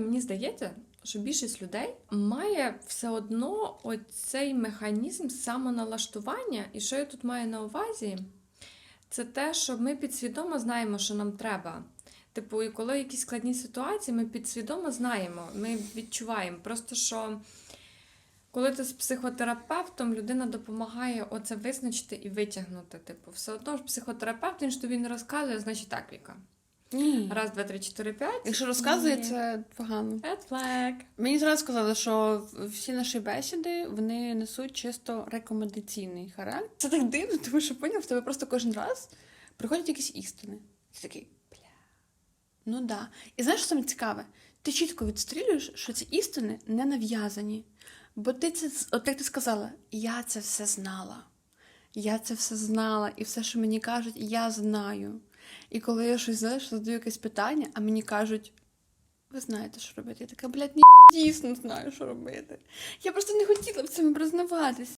Мені здається, що більшість людей має все одно оцей механізм самоналаштування. І що я тут маю на увазі? Це те, що ми підсвідомо знаємо, що нам треба. Типу, і коли якісь складні ситуації, ми підсвідомо знаємо, ми відчуваємо. Просто що коли ти з психотерапевтом, людина допомагає оце визначити і витягнути. Типу, все одно ж психотерапевт, він ж тобі не розказує, значить так, Віка. Ні. Раз, два, три, чотири, п'ять. Якщо розказує, Ні. це погано. Red flag. Мені зразу сказали, що всі наші бесіди вони несуть чисто рекомендаційний характер. Це так дивно, тому що поняв, в тебе просто кожен раз приходять якісь істини. Ти такий, бля. Ну да. І знаєш, що саме цікаве? Ти чітко відстрілюєш, що ці істини не нав'язані. Бо ти це, от як ти сказала, я це все знала. Я це все знала, і все, що мені кажуть, я знаю. І коли я щось знаєш, задаю якесь питання, а мені кажуть, ви знаєте, що робити. Я така, блядь, ні, дійсно знаю, що робити. Я просто не хотіла в цьому признаватись.